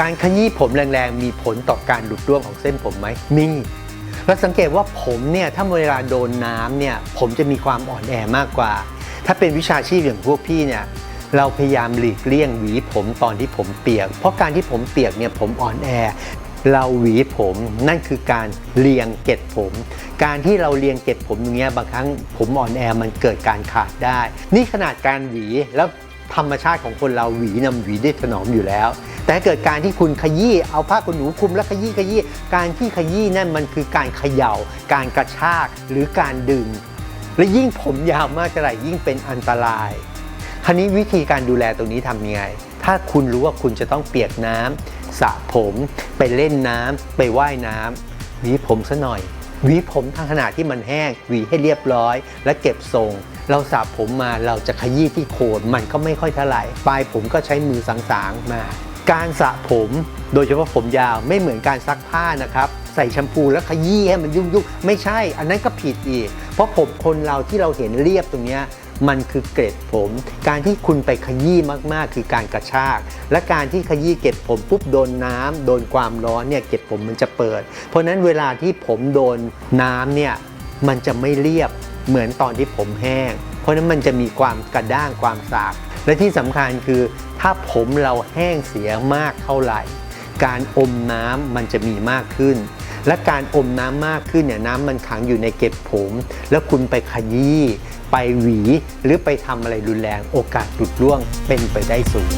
การขยี้ผมแรงๆ มีผลต่อการหลุดร่วงของเส้นผมไหม มีเราสังเกตว่าผมเนี่ยถ้าเวลาโดนน้ำเนี่ยผมจะมีความอ่อนแอมากกว่า ถ้าเป็นวิชาชีพอย่างพวกพี่เนี่ยเราพยายามหลีกเลี่ยงหวีผมตอนที่ผมเปียก เพราะการที่ผมเปียกเนี่ยผมอ่อนแอ เราหวีผมนั่นคือการเรียงเก็ดผม การที่เราเรียงเก็ดผมอย่างเงี้ยบางครั้งผมอ่อนแอมันเกิดการขาดได้ นี่ขนาดการหวีแล้วธรรมชาติของคนเราหวีนำหวีได้ถนอมอยู่แล้ว แต่เกิดการที่คุณขยี้เอาผ้าขนหนูคลุมแล้วขยี้ขยี้การที่ขยี้นั่นมันคือการเขย่า การกระชากหรือการดึง และยิ่งผมยาวมากเท่าไหร่ยิ่งเป็นอันตราย คราวนี้วิธีการดูแลตรงนี้ทำยังไง ถ้าคุณรู้ว่าคุณจะต้องเปียกน้ำสระผมไปเล่นน้ำไปว่ายน้ำหวีผมซะหน่อยหวีผมทางขนาดที่มันแห้งหวีให้เรียบร้อย และเก็บทรง เราสระผมมาเราจะขยี้ที่โคนมันก็ไม่ค่อยเท่าไหร่ปลายผมก็ใช้มือสางๆมา การสระผม โดยเฉพาะผมยาวไม่เหมือนการซักผ้านะครับ ใส่แชมพูแล้วขยี้ให้มันยุ่งๆไม่ใช่ อันนั้นก็ผิดอีก เพราะผมคนเราที่เราเห็นเรียบตรงนี้มันคือเกล็ดผม การที่คุณไปขยี้มากๆ คือการกระชาก และการที่ขยี้เกล็ดผมปุ๊บโดนน้ำโดนความร้อนเนี่ยเกล็ดผมมันจะเปิด เพราะนั้นเวลาที่ผมโดนน้ำเนี่ยมันจะไม่เรียบเหมือนตอนที่ผมแห้ง เพราะนั้นมันจะมีความกระด้างความสาก และที่สำคัญคือถ้าผมเราแห้งเสียมากเท่าไหร่ การอมน้ำมันจะมีมากขึ้น และการอมน้ำมากขึ้นเนี่ยน้ำมันขังอยู่ในเก็บผม แล้วคุณไปขยี้ไปหวี หรือไปทำอะไรรุนแรงโอกาสหลุดร่วงเป็นไปได้สูง